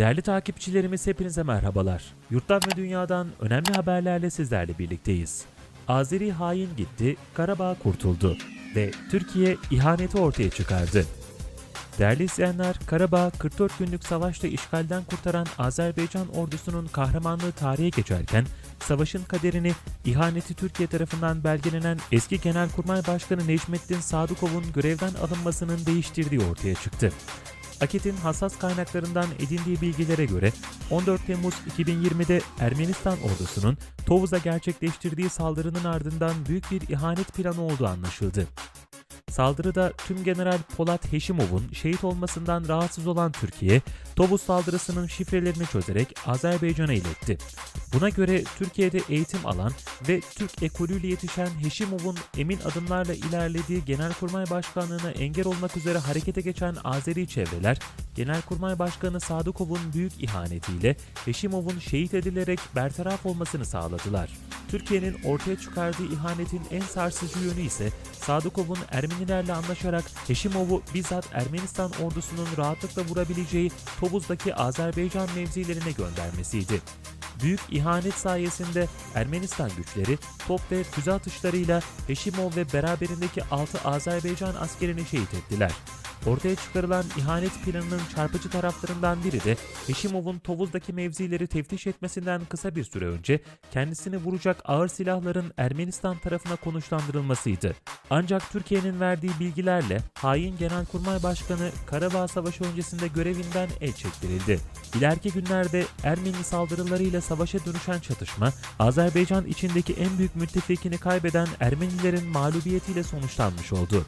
Değerli takipçilerimiz hepinize merhabalar. Yurttan ve dünyadan önemli haberlerle sizlerle birlikteyiz. Azeri hain gitti, Karabağ kurtuldu ve Türkiye ihaneti ortaya çıkardı. Değerli izleyenler, Karabağ 44 günlük savaşta işgalden kurtaran Azerbaycan ordusunun kahramanlığı tarihe geçerken, savaşın kaderini ihaneti Türkiye tarafından belgelenen eski Genelkurmay Başkanı Necmettin Sadıkov'un görevden alınmasının değiştirdiği ortaya çıktı. Akit'in hassas kaynaklarından edindiği bilgilere göre 14 Temmuz 2020'de Ermenistan ordusunun Tovuz'a gerçekleştirdiği saldırının ardından büyük bir ihanet planı olduğu anlaşıldı. Saldırıda tüm General Polat Heşimov'un şehit olmasından rahatsız olan Türkiye, Tovuz saldırısının şifrelerini çözerek Azerbaycan'a iletti. Buna göre Türkiye'de eğitim alan ve Türk ekolüyle yetişen Heşimov'un emin adımlarla ilerlediği Genelkurmay Başkanlığı'na engel olmak üzere harekete geçen Azeri çevreler, Genelkurmay Başkanı Sadıkov'un büyük ihanetiyle Heşimov'un şehit edilerek bertaraf olmasını sağladılar. Türkiye'nin ortaya çıkardığı ihanetin en sarsıcı yönü ise Sadıkov'un Ermenilerle anlaşarak Heşimov'u bizzat Ermenistan ordusunun rahatlıkla vurabileceği Tovuz'daki Azerbaycan mevzilerine göndermesiydi. Büyük ihanet sayesinde Ermenistan güçleri top ve füze atışlarıyla Heşimov ve beraberindeki 6 Azerbaycan askerini şehit ettiler. Ortaya çıkarılan ihanet planının çarpıcı taraflarından biri de Heşimov'un Tovuz'daki mevzileri teftiş etmesinden kısa bir süre önce kendisini vuracak ağır silahların Ermenistan tarafına konuşlandırılmasıydı. Ancak Türkiye'nin verdiği bilgilerle hain Genelkurmay Başkanı Karabağ Savaşı öncesinde görevinden el çektirildi. İleriki günlerde Ermeni saldırılarıyla savaşa dönüşen çatışma, Azerbaycan içindeki en büyük müttefikini kaybeden Ermenilerin mağlubiyetiyle sonuçlanmış oldu.